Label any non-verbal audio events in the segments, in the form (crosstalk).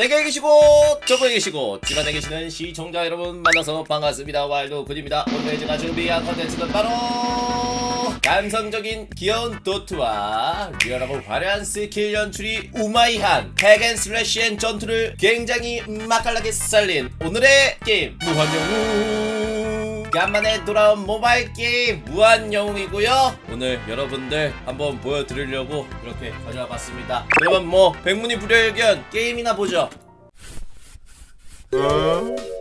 세계에 계시고 저국에 계시고 집안에 계시는 시청자 여러분 만나서 반갑습니다. 와일드 굿입니다. 오늘 제가 준비한 컨텐츠는 바로 감성적인 귀여운 도트와 리얼하고 화려한 스킬 연출이 우마이한 핵앤슬래시 앤 전투를 굉장히 맛깔나게 살린 오늘의 게임 무한영웅 간만에 돌아온 모바일 게임 무한영웅이고요. 오늘 여러분들 한번 보여드리려고 이렇게 가져와 봤습니다. 여러분 뭐 백문이 불여일견 게임이나 보죠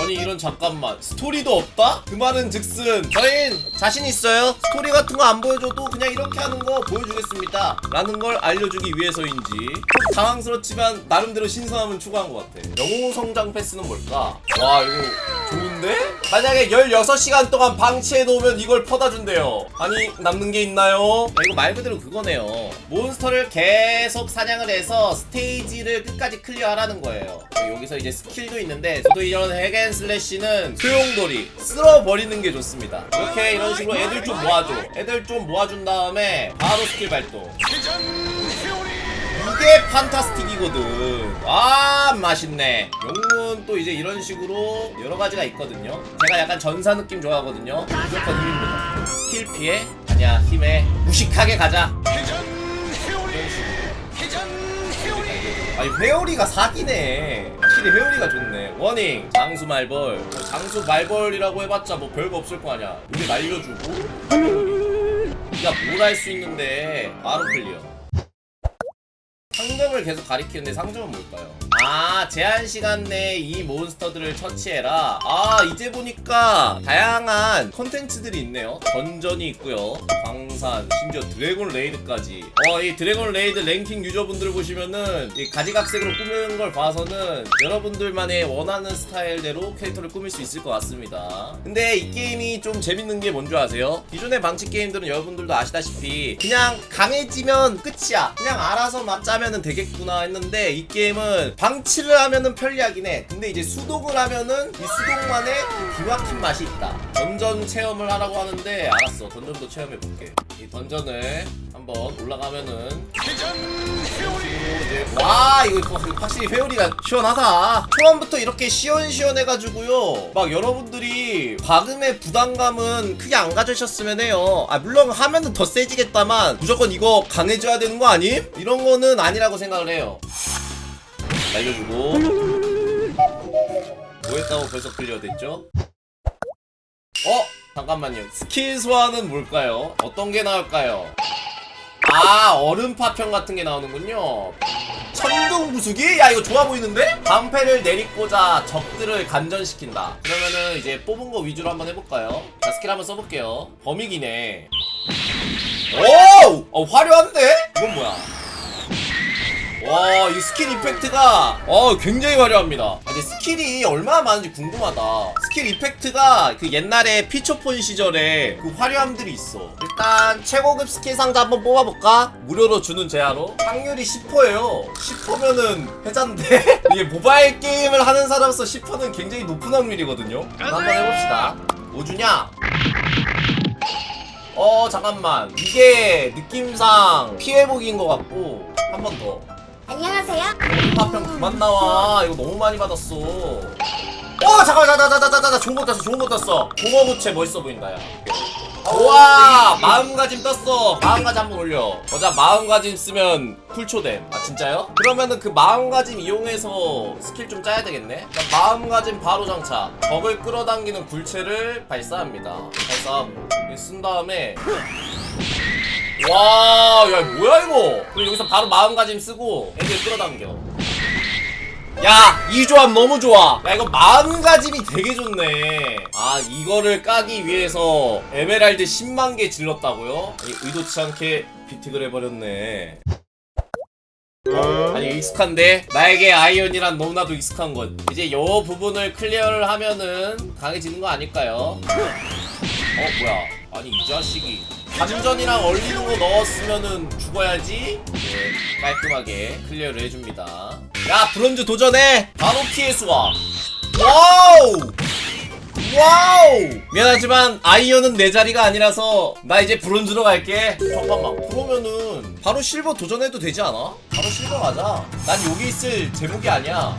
아니 이런 잠깐만. 스토리도 없다? 그 말은 즉슨. 저희는 자신 있어요. 스토리 같은 거 안 보여줘도 그냥 이렇게 하는 거 보여주겠습니다. 라는 걸 알려주기 위해서인지. 좀 당황스럽지만 나름대로 신선함은 추구한 것 같아. 영웅 성장 패스는 뭘까? 와 이거 좋은데? 만약에 16시간 동안 방치해 놓으면 이걸 퍼다 준대요. 아니 남는 게 있나요? 아, 이거 말 그대로 그거네요. 몬스터를 계속 사냥을 해서 스테이지를 끝까지 클리어하라는 거예요. 여기서 이제 스킬도 있는데 저도 이런 핵앤 슬래시는 소용돌이 쓸어버리는 게 좋습니다. 이렇게 이런 식으로 애들 좀 모아줘. 애들 좀 모아준 다음에 바로 스킬 발동. 이게 판타스틱이거든. 아 맛있네. 영웅은 또 이제 이런 식으로 여러 가지가 있거든요. 제가 약간 전사 느낌 좋아하거든요. 무조건 힘입니다. 스킬 피해? 아니야 힘에. 무식하게 가자. 이런 식으로. 아니 회오리가 사기네 확실히 회오리가 좋네. 워닝 장수 말벌. 뭐 장수 말벌이라고 해봤자 뭐 별거 없을 거 아니야. 우리 날려주고. 네가 뭘할 수 있는데 바로 클리어 상점을 계속 가리키는데 상점은 뭘까요? 아 제한 시간 내에 이 몬스터들을 처치해라. 아 이제 보니까 다양한 컨텐츠들이 있네요. 던전이 있고요. 광산 심지어 드래곤 레이드까지. 어 이 드래곤 레이드 랭킹 유저분들 보시면은 이 가지각색으로 꾸미는 걸 봐서는 여러분들만의 원하는 스타일대로 캐릭터를 꾸밀 수 있을 것 같습니다. 근데 이 게임이 좀 재밌는 게 뭔지 아세요? 기존의 방치 게임들은 여러분들도 아시다시피 그냥 강해지면 끝이야. 그냥 알아서 맞자면은 되겠구나 했는데 이 게임은 방 치를 하면은 편리하긴 해. 근데 이제 수동을 하면은 이 수동만의 그 기막힌 맛이 있다. 던전 체험을 하라고 하는데 알았어. 던전도 체험해볼게. 이 던전을 한번 올라가면은. 이제 와 이거 확실히 회오리가 시원하다. 초반부터 이렇게 시원시원해가지고요. 막 여러분들이 과금의 부담감은 크게 안 가지셨으면 해요. 아 물론 하면은 더 세지겠다만 무조건 이거 강해져야 되는 거 아님? 이런 거는 아니라고 생각을 해요 날려주고 뭐 했다고 벌써 클리어 됐죠? 어? 잠깐만요 스킬 소환은 뭘까요? 어떤 게 나올까요? 아 얼음 파편 같은 게 나오는군요 천둥 부수기? 야 이거 좋아 보이는데? 방패를 내리꽂아 적들을 간전시킨다 그러면은 이제 뽑은 거 위주로 한번 해볼까요? 자 스킬 한번 써볼게요 범위기네 오! 어 화려한데? 이건 뭐야? 와, 이 스킬 이펙트가 어 굉장히 화려합니다. 근데 스킬이 얼마나 많은지 궁금하다. 스킬 이펙트가 그 옛날에 피처폰 시절에 그 화려함들이 있어. 일단 최고급 스킬 상자 한번 뽑아볼까? 무료로 주는 제하로 확률이 10%예요. 10%면은 해잔데 이게 모바일 게임을 하는 사람으로서 10%는 굉장히 높은 확률이거든요. 한번 해봅시다. 뭐 주냐? 어 잠깐만 이게 느낌상 피해복인 것 같고 한 번 더. 안녕하세요. 파편 그만 나와. 이거 너무 많이 받았어. 어 잠깐만 나나나나나 좋은 거 땄어 좋은 거 땄어. 공허구체 멋있어 보인다 야. 우와 마음가짐 떴어. 마음가짐 한번 올려. 어자 마음가짐 쓰면 쿨초됨 아 진짜요? 그러면은 그 마음가짐 이용해서 스킬 좀 짜야 되겠네? 자, 마음가짐 바로 장착 적을 끌어당기는 굴체를 발사합니다. 이거 쓴 다음에 와, 야, 뭐야, 이거? 그리고 여기서 바로 마음가짐 쓰고 애들 끌어당겨. 야, 이 조합 너무 좋아. 야, 이거 마음가짐이 되게 좋네. 아, 이거를 까기 위해서 에메랄드 10만 개 질렀다고요? 아니, 의도치 않게 비틱을 해버렸네. 어? 아니 익숙한데 나에게 아이언이란 너무나도 익숙한 것 이제 요 부분을 클리어를 하면은 강해지는 거 아닐까요? 어 뭐야 아니 이 자식이 감전이랑 얼리는 거 넣었으면은 죽어야지. 네, 깔끔하게 클리어를 해줍니다. 야 브론즈 도전해! 바로 TS와. 와우! 와우! 미안하지만 아이언은 내 자리가 아니라서 나 이제 브론즈로 갈게. 잠깐만 그러면은 바로 실버 도전해도 되지 않아? 바로 실버 가자. 난 여기 있을 제목이 아니야.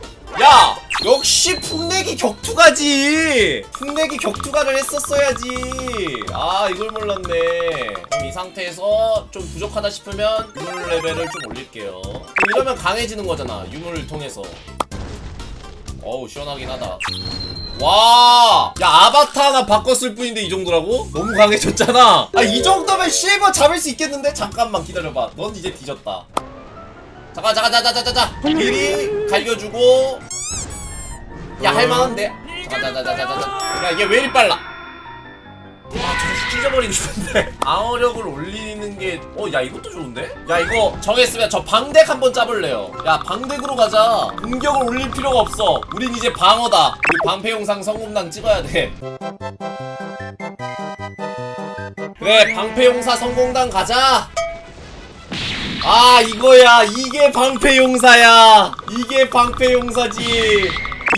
야! 역시 풍내기 격투가지! 풍내기 격투가를 했었어야지! 아, 이걸 몰랐네. 그럼 이 상태에서 좀 부족하다 싶으면 유물 레벨을 좀 올릴게요. 이러면 강해지는 거잖아, 유물을 통해서. 어우, 시원하긴 하다. 와! 야, 아바타 하나 바꿨을 뿐인데 이 정도라고? 너무 강해졌잖아. 아, 이 정도면 실버 잡을 수 있겠는데? 잠깐만 기다려봐. 넌 이제 뒤졌다. 잠깐, 잠깐, 잠깐, 잠깐, 잠깐. 미리 갈겨주고. 야, 할만한데? 잠깐, 잠깐, 잠깐, 잠깐. 야, 얘왜 이리 빨라? 아, 저거 찢어버리고 싶은데. (laughs) 방어력을 올리는 게, 어, 야, 이것도 좋은데? 야, 이거 정했으면 저 방덱 한번 짜볼래요. 야, 방덱으로 가자. 공격을 올릴 필요가 없어. 우린 이제 방어다. 우리 방패용상 성공당 찍어야 돼. 그래, 방패용사 성공당 가자. 아, 이거야. 이게 방패용사야. 이게 방패용사지.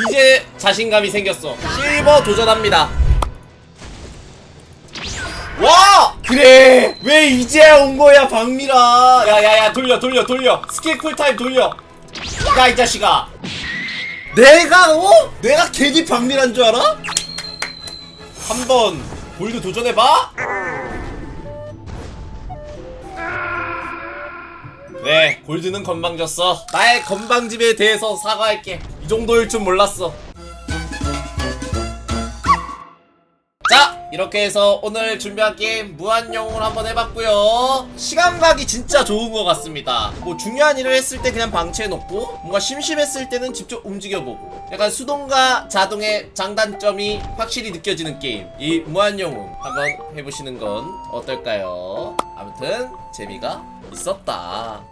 이제 자신감이 생겼어. 실버 도전합니다. 와! 그래! 왜 이제야 온 거야, 박미라! 야, 야, 야, 돌려, 돌려, 돌려! 스킬 쿨타임 돌려! 야, 이 자식아! 내가, 어? 내가 괜히 박미란 줄 알아? 한번 골드 도전해봐? 네, 골드는 건방졌어. 나의 건방짐에 대해서 사과할게. 이 정도일 줄 몰랐어. 자 이렇게 해서 오늘 준비한 게임 무한영웅을 한번 해봤고요 시간 가기 진짜 좋은 것 같습니다 뭐 중요한 일을 했을 때 그냥 방치해놓고 뭔가 심심했을 때는 직접 움직여보고 약간 수동과 자동의 장단점이 확실히 느껴지는 게임 이 무한영웅 한번 해보시는 건 어떨까요 아무튼 재미가 있었다